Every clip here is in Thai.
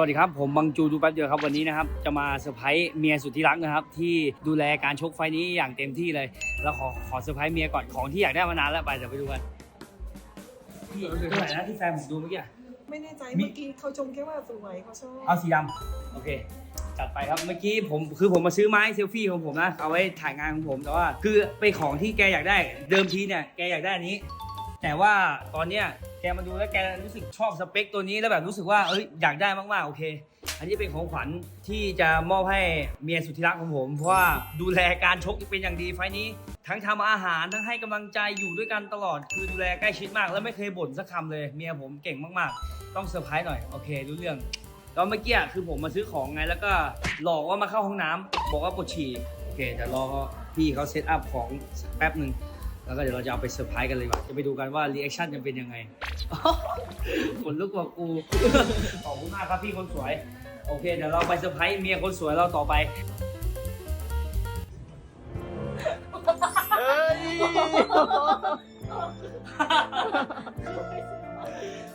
วัสดีครับผมบังจูดูแป๊บเดียวครับวันนี้นะครับจะมาเซอร์ไพรส์เมียสุดที่รักนะครับ ที่ดูแลการชกไฟล์นี้อย่างเต็มที่เลย แล้วขอขอเซอร์ไพรส์เมียก่อนของที่อยากได้มานานแล้วไปเดี๋ยวไปดูกันพี่ตัวไหนนะที่แฟนผมดูเมื่อกี้อะไม่แน่ใจมีเมื่อกี้เขาชมแค่ว่าสวยเขาชอบเอาสีดำโอเคจัดไปครับเมื่อกี้ผมคือผมมาซื้อไม้เซลฟี่ของผมนะเอาไว้ถ่ายงานของผมแต่ว่า คือเป็นของที่แกอยากได้เดิมทีเนี่ยแกอยากได้อันนี้ แต่ว่าตอนเนี้ย แกมาดูแล้วแกรู้สึกชอบสเปคตัวนี้แล้วแบบรู้สึกว่าเอ้ยอยากได้มากๆโอเค อันนี้เป็นของขวัญที่จะมอบให้เมียสุดที่รักของผมเพราะว่าดูแลการชกเป็นอย่างดีไฟล์นี้ ทั้งทำอาหารทั้งให้กำลังใจอยู่ด้วยกันตลอด คือดูแลใกล้ชิดมาก แล้วไม่เคยบ่นสักคำเลยเมียผมเก่งมากๆ ต้องเซอร์ไพรส์หน่อยโอเครู้เรื่องตอนเมื่อกี้คือผมมาซื้อของไงแล้วก็หลอกว่ามาเข้าห้องน้ำบอกว่าปวดฉี่โอเคเดี๋ยวรอพี่เขาเซตอัพของแป๊บหนึ่ง แล้วก็เดี๋ยวเราจะเอาไปเซอร์ไพรส์กันเลยดีกว่าจะไปดูกันว่ารีแอคชั่นจะเป็นยังไง ขนลุกกว่ากู ขอบคุณมากครับพี่คนสวย โอเค เดี๋ยวเราไปเซอร์ไพรส์เมียคนสวยเราต่อไป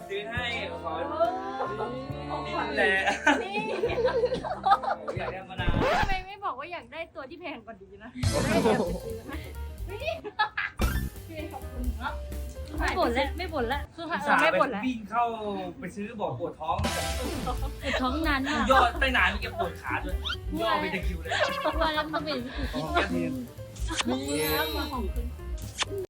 ซื้อให้ขอนี่แหละอยากได้มานานทำไมไม่บอกว่าอยากได้ตัวที่แพงกว่านี้นะจะได้เดี๋ยวไปซื้อให้ ไม่บ่นแล้วไม่บ่นแล้วคืออุตส่าห์ไม่ไปบ่นแล้ววิ่งเข้าไปซื้อบอกปวดท้องปวดท้องนานมากยอดตั้งนานมีแกปวดขาด้วยย่อไปตะคริวเลย วันแล้วมันเป็นของแก้มเนียนนี่มาของคุณ